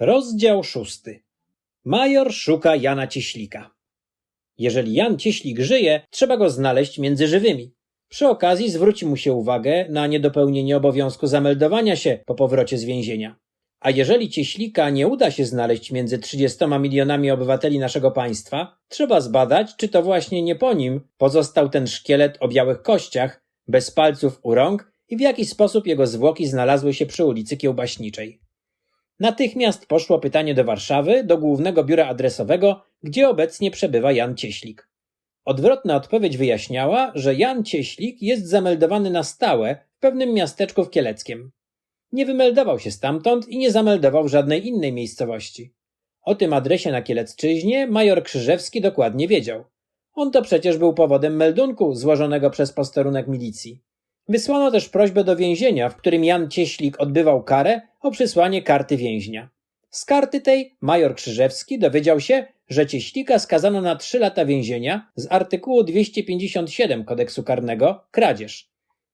Rozdział szósty. Major szuka Jana Cieślika. Jeżeli Jan Cieślik żyje, trzeba go znaleźć między żywymi. Przy okazji zwróci mu się uwagę na niedopełnienie obowiązku zameldowania się po powrocie z więzienia. A jeżeli Cieślika nie uda się znaleźć między 30 milionami obywateli naszego państwa, trzeba zbadać, czy to właśnie nie po nim pozostał ten szkielet o białych kościach, bez palców u rąk i w jaki sposób jego zwłoki znalazły się przy ulicy Kiełbaśniczej. Natychmiast poszło pytanie do Warszawy, do głównego biura adresowego, gdzie obecnie przebywa Jan Cieślik. Odwrotna odpowiedź wyjaśniała, że Jan Cieślik jest zameldowany na stałe w pewnym miasteczku w Kieleckiem. Nie wymeldował się stamtąd i nie zameldował w żadnej innej miejscowości. O tym adresie na Kielecczyźnie major Krzyżewski dokładnie wiedział. On to przecież był powodem meldunku złożonego przez posterunek milicji. Wysłano też prośbę do więzienia, w którym Jan Cieślik odbywał karę, o przysłanie karty więźnia. Z karty tej major Krzyżewski dowiedział się, że Cieślika skazano na trzy lata więzienia z artykułu 257 kodeksu karnego kradzież.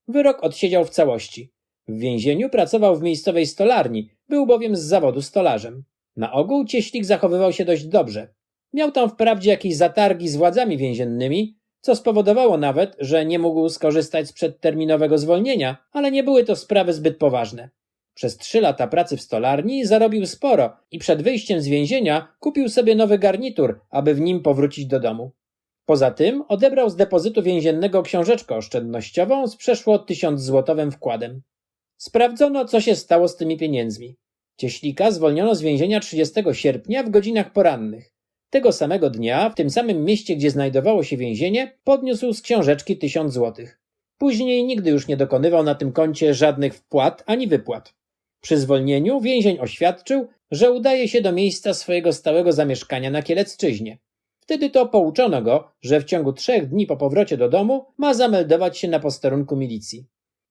Wyrok odsiedział w całości. W więzieniu pracował w miejscowej stolarni, był bowiem z zawodu stolarzem. Na ogół Cieślik zachowywał się dość dobrze. Miał tam wprawdzie jakieś zatargi z władzami więziennymi, co spowodowało nawet, że nie mógł skorzystać z przedterminowego zwolnienia, ale nie były to sprawy zbyt poważne. Przez trzy lata pracy w stolarni zarobił sporo i przed wyjściem z więzienia kupił sobie nowy garnitur, aby w nim powrócić do domu. Poza tym odebrał z depozytu więziennego książeczkę oszczędnościową z przeszło tysiąc złotowym wkładem. Sprawdzono, co się stało z tymi pieniędzmi. Cieślika zwolniono z więzienia 30 sierpnia w godzinach porannych. Tego samego dnia, w tym samym mieście, gdzie znajdowało się więzienie, podniósł z książeczki tysiąc złotych. Później nigdy już nie dokonywał na tym koncie żadnych wpłat ani wypłat. Przy zwolnieniu więzień oświadczył, że udaje się do miejsca swojego stałego zamieszkania na Kielecczyźnie. Wtedy to pouczono go, że w ciągu trzech dni po powrocie do domu ma zameldować się na posterunku milicji.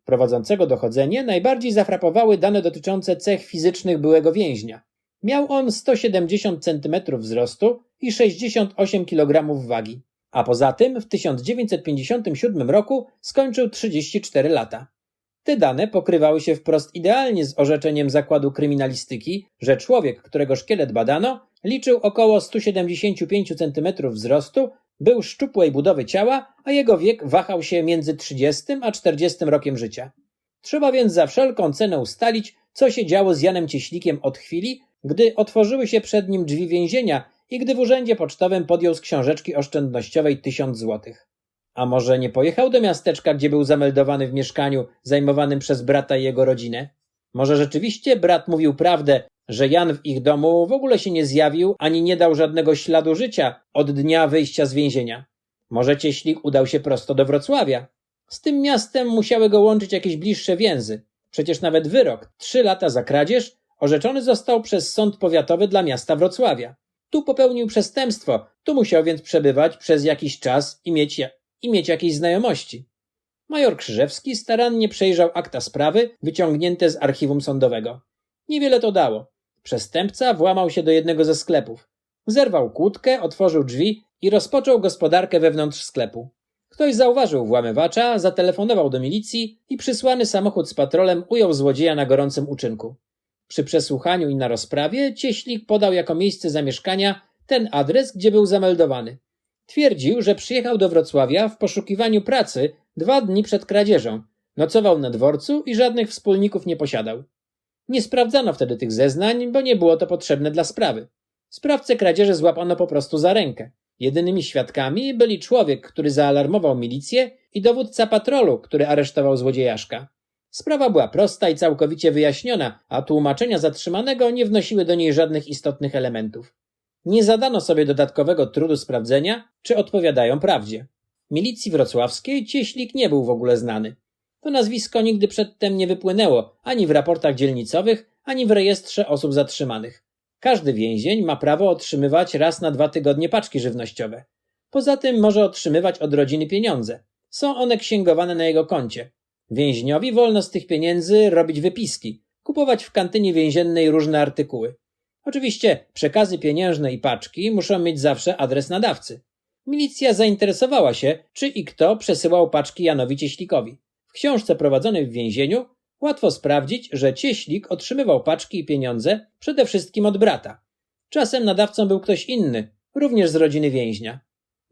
Prowadzącego dochodzenie najbardziej zafrapowały dane dotyczące cech fizycznych byłego więźnia. Miał on 170 cm wzrostu i 68 kg wagi. A poza tym w 1957 roku skończył 34 lata. Te dane pokrywały się wprost idealnie z orzeczeniem Zakładu Kryminalistyki, że człowiek, którego szkielet badano, liczył około 175 cm wzrostu, był szczupłej budowy ciała, a jego wiek wahał się między 30 a 40 rokiem życia. Trzeba więc za wszelką cenę ustalić, co się działo z Janem Cieślikiem od chwili, gdy otworzyły się przed nim drzwi więzienia i gdy w urzędzie pocztowym podjął z książeczki oszczędnościowej tysiąc złotych. A może nie pojechał do miasteczka, gdzie był zameldowany w mieszkaniu zajmowanym przez brata i jego rodzinę? Może rzeczywiście brat mówił prawdę, że Jan w ich domu w ogóle się nie zjawił ani nie dał żadnego śladu życia od dnia wyjścia z więzienia? Może Cieślik udał się prosto do Wrocławia? Z tym miastem musiały go łączyć jakieś bliższe więzy. Przecież nawet wyrok, trzy lata za kradzież, orzeczony został przez sąd powiatowy dla miasta Wrocławia. Tu popełnił przestępstwo, tu musiał więc przebywać przez jakiś czas i mieć, i mieć jakieś znajomości. Major Krzyżewski starannie przejrzał akta sprawy wyciągnięte z archiwum sądowego. Niewiele to dało. Przestępca włamał się do jednego ze sklepów. Zerwał kłódkę, otworzył drzwi i rozpoczął gospodarkę wewnątrz sklepu. Ktoś zauważył włamywacza, zatelefonował do milicji i przysłany samochód z patrolem ujął złodzieja na gorącym uczynku. Przy przesłuchaniu i na rozprawie Cieślik podał jako miejsce zamieszkania ten adres, gdzie był zameldowany. Twierdził, że przyjechał do Wrocławia w poszukiwaniu pracy dwa dni przed kradzieżą. Nocował na dworcu i żadnych wspólników nie posiadał. Nie sprawdzano wtedy tych zeznań, bo nie było to potrzebne dla sprawy. Sprawcę kradzieży złapano po prostu za rękę. Jedynymi świadkami byli człowiek, który zaalarmował milicję i dowódca patrolu, który aresztował złodziejaszka. Sprawa była prosta i całkowicie wyjaśniona, a tłumaczenia zatrzymanego nie wnosiły do niej żadnych istotnych elementów. Nie zadano sobie dodatkowego trudu sprawdzenia, czy odpowiadają prawdzie. Milicji wrocławskiej Cieślik nie był w ogóle znany. To nazwisko nigdy przedtem nie wypłynęło ani w raportach dzielnicowych, ani w rejestrze osób zatrzymanych. Każdy więzień ma prawo otrzymywać raz na dwa tygodnie paczki żywnościowe. Poza tym może otrzymywać od rodziny pieniądze. Są one księgowane na jego koncie. Więźniowi wolno z tych pieniędzy robić wypiski, kupować w kantynie więziennej różne artykuły. Oczywiście przekazy pieniężne i paczki muszą mieć zawsze adres nadawcy. Milicja zainteresowała się, czy i kto przesyłał paczki Janowi Cieślikowi. W książce prowadzonej w więzieniu łatwo sprawdzić, że Cieślik otrzymywał paczki i pieniądze przede wszystkim od brata. Czasem nadawcą był ktoś inny, również z rodziny więźnia.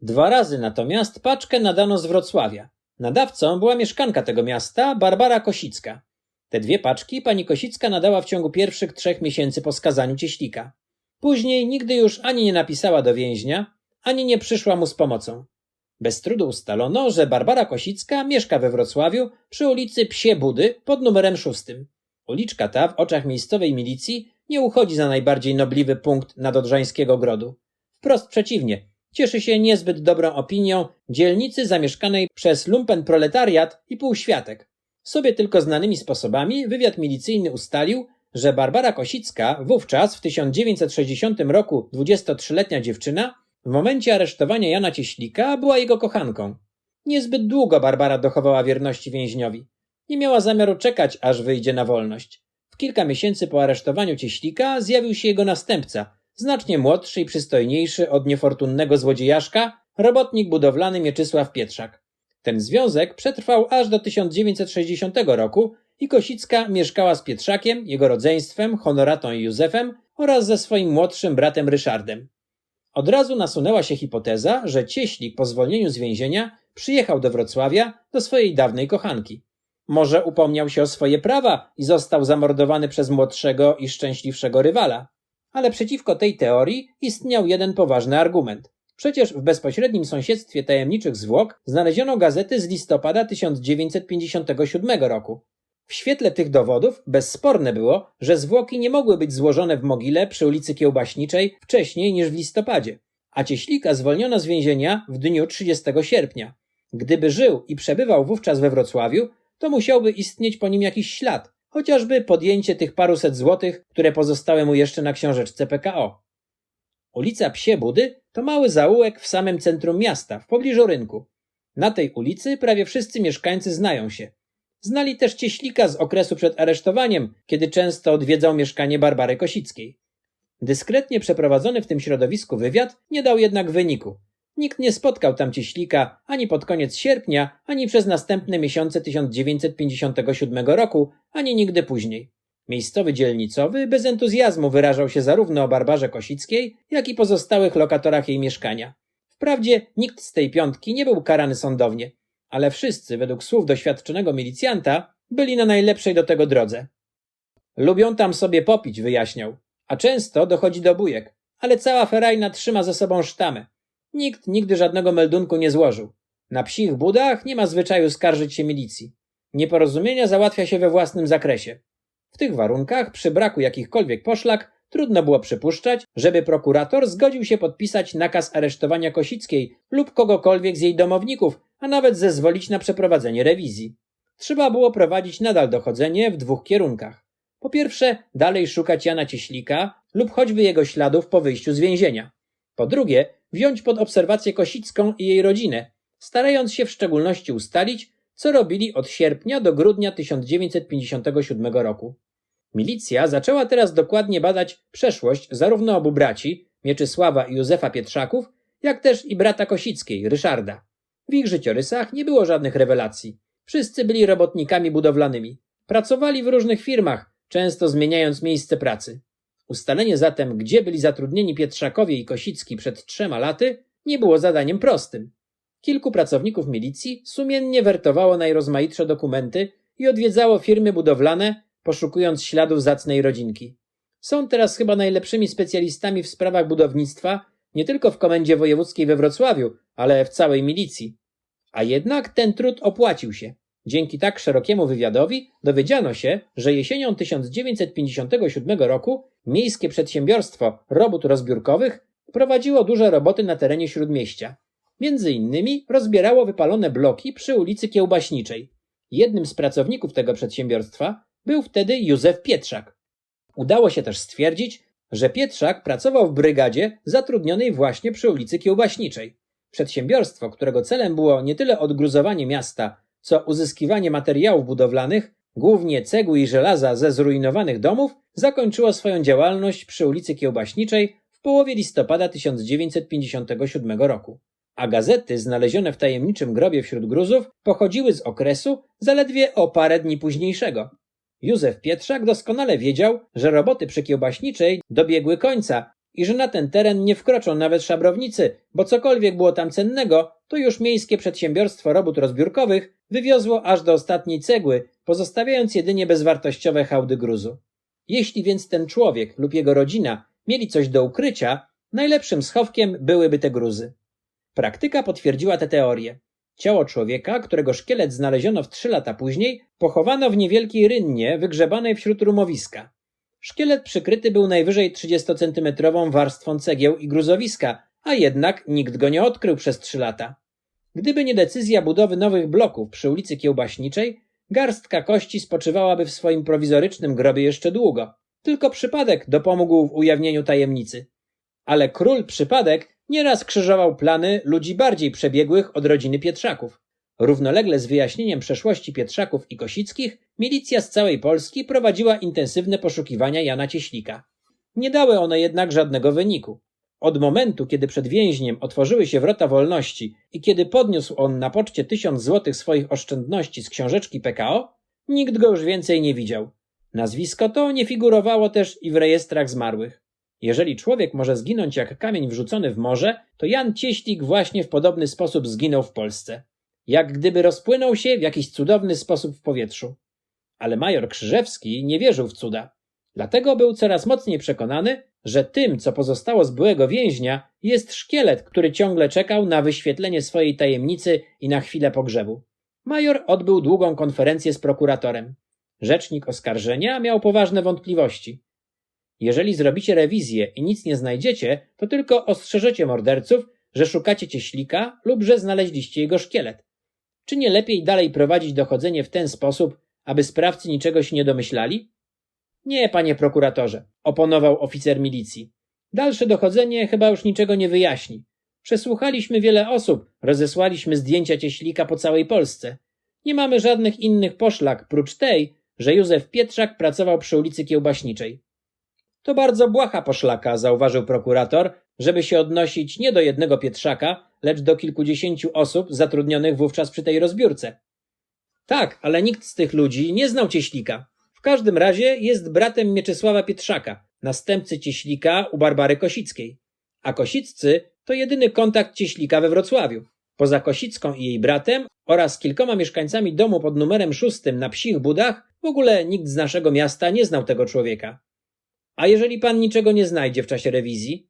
Dwa razy natomiast paczkę nadano z Wrocławia. Nadawcą była mieszkanka tego miasta, Barbara Kosicka. Te dwie paczki pani Kosicka nadała w ciągu pierwszych trzech miesięcy po skazaniu Cieślika. Później nigdy już ani nie napisała do więźnia, ani nie przyszła mu z pomocą. Bez trudu ustalono, że Barbara Kosicka mieszka we Wrocławiu przy ulicy Psie Budy pod numerem szóstym. Uliczka ta w oczach miejscowej milicji nie uchodzi za najbardziej nobliwy punkt nadodrzańskiego grodu. Wprost przeciwnie, cieszy się niezbyt dobrą opinią dzielnicy zamieszkanej przez lumpen proletariat i półświatek. Sobie tylko znanymi sposobami wywiad milicyjny ustalił, że Barbara Kosicka, wówczas w 1960 roku 23-letnia dziewczyna, w momencie aresztowania Jana Cieślika była jego kochanką. Niezbyt długo Barbara dochowała wierności więźniowi. Nie miała zamiaru czekać, aż wyjdzie na wolność. W kilka miesięcy po aresztowaniu Cieślika zjawił się jego następca, znacznie młodszy i przystojniejszy od niefortunnego złodziejaszka, robotnik budowlany Mieczysław Pietrzak. Ten związek przetrwał aż do 1960 roku i Kosicka mieszkała z Pietrzakiem, jego rodzeństwem, Honoratą Józefem oraz ze swoim młodszym bratem Ryszardem. Od razu nasunęła się hipoteza, że Cieślik po zwolnieniu z więzienia przyjechał do Wrocławia do swojej dawnej kochanki. Może upomniał się o swoje prawa i został zamordowany przez młodszego i szczęśliwszego rywala. Ale przeciwko tej teorii istniał jeden poważny argument. Przecież w bezpośrednim sąsiedztwie tajemniczych zwłok znaleziono gazety z listopada 1957 roku. W świetle tych dowodów bezsporne było, że zwłoki nie mogły być złożone w mogile przy ulicy Kiełbaśniczej wcześniej niż w listopadzie, a Cieślika zwolniono z więzienia w dniu 30 sierpnia. Gdyby żył i przebywał wówczas we Wrocławiu, to musiałby istnieć po nim jakiś ślad, chociażby podjęcie tych paruset złotych, które pozostały mu jeszcze na książeczce PKO. Ulica Psie Budy to mały zaułek w samym centrum miasta, w pobliżu rynku. Na tej ulicy prawie wszyscy mieszkańcy znają się. Znali też Cieślika z okresu przed aresztowaniem, kiedy często odwiedzał mieszkanie Barbary Kosickiej. Dyskretnie przeprowadzony w tym środowisku wywiad nie dał jednak wyniku. Nikt nie spotkał tam Cieślika ani pod koniec sierpnia, ani przez następne miesiące 1957 roku, ani nigdy później. Miejscowy dzielnicowy bez entuzjazmu wyrażał się zarówno o Barbarze Kosickiej, jak i pozostałych lokatorach jej mieszkania. Wprawdzie nikt z tej piątki nie był karany sądownie, ale wszyscy, według słów doświadczonego milicjanta, byli na najlepszej do tego drodze. Lubią tam sobie popić, wyjaśniał, a często dochodzi do bujek, ale cała ferajna trzyma ze sobą sztamę. Nikt nigdy żadnego meldunku nie złożył. Na psich budach nie ma zwyczaju skarżyć się milicji. Nieporozumienia załatwia się we własnym zakresie. W tych warunkach, przy braku jakichkolwiek poszlak, trudno było przypuszczać, żeby prokurator zgodził się podpisać nakaz aresztowania Kosickiej lub kogokolwiek z jej domowników, a nawet zezwolić na przeprowadzenie rewizji. Trzeba było prowadzić nadal dochodzenie w dwóch kierunkach. Po pierwsze, dalej szukać Jana Cieślika lub choćby jego śladów po wyjściu z więzienia. Po drugie, wziąć pod obserwację Kosicką i jej rodzinę, starając się w szczególności ustalić, co robili od sierpnia do grudnia 1957 roku. Milicja zaczęła teraz dokładnie badać przeszłość zarówno obu braci, Mieczysława i Józefa Pietrzaków, jak też i brata Kosickiej, Ryszarda. W ich życiorysach nie było żadnych rewelacji. Wszyscy byli robotnikami budowlanymi. Pracowali w różnych firmach, często zmieniając miejsce pracy. Ustalenie zatem, gdzie byli zatrudnieni Pietrzakowie i Kosicki przed trzema laty, nie było zadaniem prostym. Kilku pracowników milicji sumiennie wertowało najrozmaitsze dokumenty i odwiedzało firmy budowlane, poszukując śladów zacnej rodzinki. Są teraz chyba najlepszymi specjalistami w sprawach budownictwa nie tylko w komendzie wojewódzkiej we Wrocławiu, ale w całej milicji. A jednak ten trud opłacił się. Dzięki tak szerokiemu wywiadowi dowiedziano się, że jesienią 1957 roku miejskie przedsiębiorstwo robót rozbiórkowych prowadziło duże roboty na terenie śródmieścia. Między innymi rozbierało wypalone bloki przy ulicy Kiełbaśniczej. Jednym z pracowników tego przedsiębiorstwa był wtedy Józef Pietrzak. Udało się też stwierdzić, że Pietrzak pracował w brygadzie zatrudnionej właśnie przy ulicy Kiełbaśniczej. Przedsiębiorstwo, którego celem było nie tyle odgruzowanie miasta, co uzyskiwanie materiałów budowlanych, głównie cegły i żelaza ze zrujnowanych domów, zakończyło swoją działalność przy ulicy Kiełbaśniczej w połowie listopada 1957 roku. A gazety znalezione w tajemniczym grobie wśród gruzów pochodziły z okresu zaledwie o parę dni późniejszego. Józef Pietrzak doskonale wiedział, że roboty przy kiełbaśniczej dobiegły końca i że na ten teren nie wkroczą nawet szabrownicy, bo cokolwiek było tam cennego, to już miejskie przedsiębiorstwo robót rozbiórkowych wywiozło aż do ostatniej cegły, pozostawiając jedynie bezwartościowe hałdy gruzu. Jeśli więc ten człowiek lub jego rodzina mieli coś do ukrycia, najlepszym schowkiem byłyby te gruzy. Praktyka potwierdziła tę teorię. Ciało człowieka, którego szkielet znaleziono w trzy lata później, pochowano w niewielkiej rynnie wygrzebanej wśród rumowiska. Szkielet przykryty był najwyżej 30-centymetrową warstwą cegieł i gruzowiska, a jednak nikt go nie odkrył przez trzy lata. Gdyby nie decyzja budowy nowych bloków przy ulicy Kiełbaśniczej, garstka kości spoczywałaby w swoim prowizorycznym grobie jeszcze długo. Tylko przypadek dopomógł w ujawnieniu tajemnicy. Ale król przypadek nieraz krzyżował plany ludzi bardziej przebiegłych od rodziny Pietrzaków. Równolegle z wyjaśnieniem przeszłości Pietrzaków i Kosickich, milicja z całej Polski prowadziła intensywne poszukiwania Jana Cieślika. Nie dały one jednak żadnego wyniku. Od momentu, kiedy przed więźniem otworzyły się wrota wolności i kiedy podniósł on na poczcie tysiąc złotych swoich oszczędności z książeczki PKO, nikt go już więcej nie widział. Nazwisko to nie figurowało też i w rejestrach zmarłych. Jeżeli człowiek może zginąć jak kamień wrzucony w morze, to Jan Cieślik właśnie w podobny sposób zginął w Polsce. Jak gdyby rozpłynął się w jakiś cudowny sposób w powietrzu. Ale major Krzyżewski nie wierzył w cuda. Dlatego był coraz mocniej przekonany, że tym, co pozostało z byłego więźnia, jest szkielet, który ciągle czekał na wyświetlenie swojej tajemnicy i na chwilę pogrzebu. Major odbył długą konferencję z prokuratorem. Rzecznik oskarżenia miał poważne wątpliwości. Jeżeli zrobicie rewizję i nic nie znajdziecie, to tylko ostrzeżecie morderców, że szukacie cieślika lub że znaleźliście jego szkielet. Czy nie lepiej dalej prowadzić dochodzenie w ten sposób, aby sprawcy niczego się nie domyślali? Nie, panie prokuratorze, oponował oficer milicji. Dalsze dochodzenie chyba już niczego nie wyjaśni. Przesłuchaliśmy wiele osób, rozesłaliśmy zdjęcia cieślika po całej Polsce. Nie mamy żadnych innych poszlak, prócz tej, że Józef Pietrzak pracował przy ulicy Kiełbaśniczej. To bardzo błaha poszlaka, zauważył prokurator, żeby się odnosić nie do jednego Pietrzaka, lecz do kilkudziesięciu osób zatrudnionych wówczas przy tej rozbiórce. Tak, ale nikt z tych ludzi nie znał Cieślika. W każdym razie jest bratem Mieczysława Pietrzaka, następcy Cieślika u Barbary Kosickiej. A Kosiccy to jedyny kontakt Cieślika we Wrocławiu. Poza Kosicką i jej bratem oraz kilkoma mieszkańcami domu pod numerem szóstym na Psich Budach w ogóle nikt z naszego miasta nie znał tego człowieka. A jeżeli pan niczego nie znajdzie w czasie rewizji,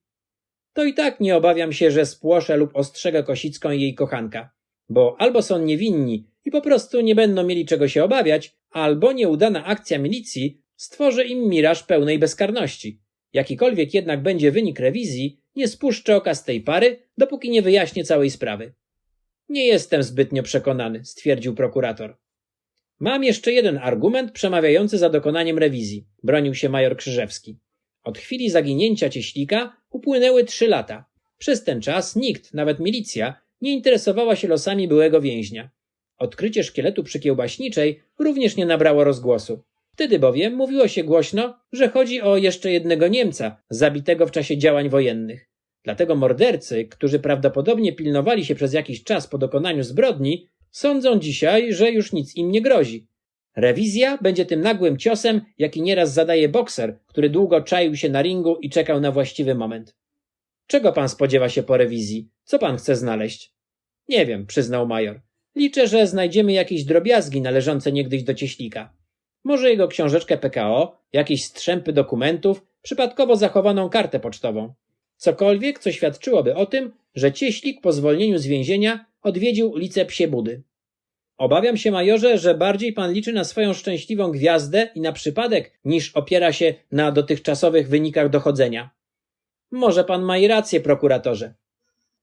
to i tak nie obawiam się, że spłoszę lub ostrzegę Kosicką i jej kochanka, bo albo są niewinni i po prostu nie będą mieli czego się obawiać, albo nieudana akcja milicji stworzy im miraż pełnej bezkarności. Jakikolwiek jednak będzie wynik rewizji, nie spuszczę oka z tej pary, dopóki nie wyjaśnię całej sprawy. Nie jestem zbytnio przekonany, stwierdził prokurator. Mam jeszcze jeden argument przemawiający za dokonaniem rewizji, bronił się major Krzyżewski. Od chwili zaginięcia cieślika upłynęły trzy lata. Przez ten czas nikt, nawet milicja, nie interesowała się losami byłego więźnia. Odkrycie szkieletu przy kiełbaśniczej również nie nabrało rozgłosu. Wtedy bowiem mówiło się głośno, że chodzi o jeszcze jednego Niemca, zabitego w czasie działań wojennych. Dlatego mordercy, którzy prawdopodobnie pilnowali się przez jakiś czas po dokonaniu zbrodni, sądzą dzisiaj, że już nic im nie grozi. Rewizja będzie tym nagłym ciosem, jaki nieraz zadaje bokser, który długo czaił się na ringu i czekał na właściwy moment. Czego pan spodziewa się po rewizji? Co pan chce znaleźć? Nie wiem, przyznał major. Liczę, że znajdziemy jakieś drobiazgi należące niegdyś do cieślika. Może jego książeczkę PKO, jakieś strzępy dokumentów, przypadkowo zachowaną kartę pocztową. Cokolwiek, co świadczyłoby o tym, że cieślik po zwolnieniu z więzienia odwiedził ulicę Psie Budy. Obawiam się, majorze, że bardziej pan liczy na swoją szczęśliwą gwiazdę i na przypadek, niż opiera się na dotychczasowych wynikach dochodzenia. Może pan ma i rację, prokuratorze.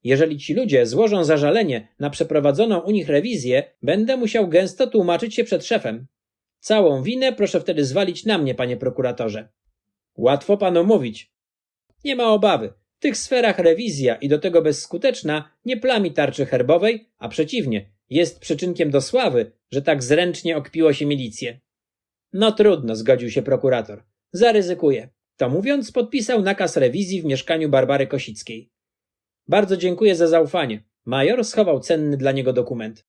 Jeżeli ci ludzie złożą zażalenie na przeprowadzoną u nich rewizję, będę musiał gęsto tłumaczyć się przed szefem. Całą winę proszę wtedy zwalić na mnie, panie prokuratorze. Łatwo panu mówić. Nie ma obawy. W tych sferach rewizja i do tego bezskuteczna nie plami tarczy herbowej, a przeciwnie, jest przyczynkiem do sławy, że tak zręcznie okpiło się milicję. No trudno, zgodził się prokurator. Zaryzykuję. To mówiąc, podpisał nakaz rewizji w mieszkaniu Barbary Kosickiej. Bardzo dziękuję za zaufanie. Major schował cenny dla niego dokument.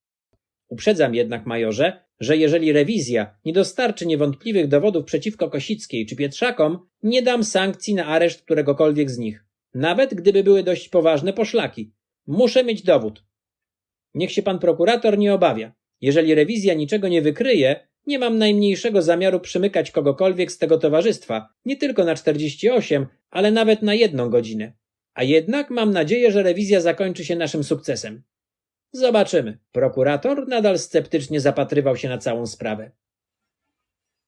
Uprzedzam jednak, majorze, że jeżeli rewizja nie dostarczy niewątpliwych dowodów przeciwko Kosickiej czy Pietrzakom, nie dam sankcji na areszt któregokolwiek z nich, nawet gdyby były dość poważne poszlaki. Muszę mieć dowód. Niech się pan prokurator nie obawia. Jeżeli rewizja niczego nie wykryje, nie mam najmniejszego zamiaru przymykać kogokolwiek z tego towarzystwa, nie tylko na 48, ale nawet na jedną godzinę. A jednak mam nadzieję, że rewizja zakończy się naszym sukcesem. Zobaczymy. Prokurator nadal sceptycznie zapatrywał się na całą sprawę.